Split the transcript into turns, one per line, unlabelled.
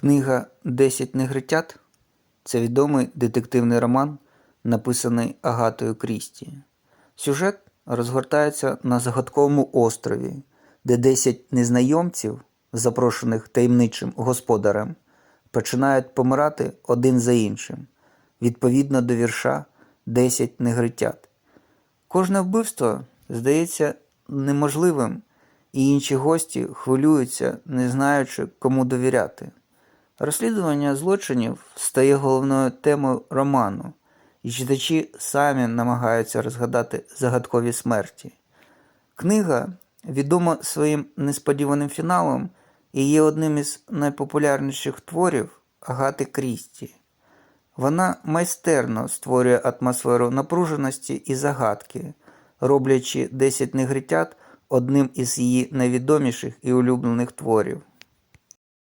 Книга Десять негритят це відомий детективний роман, написаний Агатою Крісті. Сюжет розгортається на загадковому острові, де 10 незнайомців, запрошених таємничим господарем, починають помирати один за іншим, відповідно до вірша «Десять негритят. Кожне вбивство здається неможливим, і інші гості хвилюються, не знаючи, кому довіряти. Розслідування злочинів стає головною темою роману, і читачі самі намагаються розгадати загадкові смерті. Книга відома своїм несподіваним фіналом і є одним із найпопулярніших творів Агати Крісті. Вона майстерно створює атмосферу напруженості і загадки, роблячи «Десять негритят одним із її найвідоміших і улюблених творів.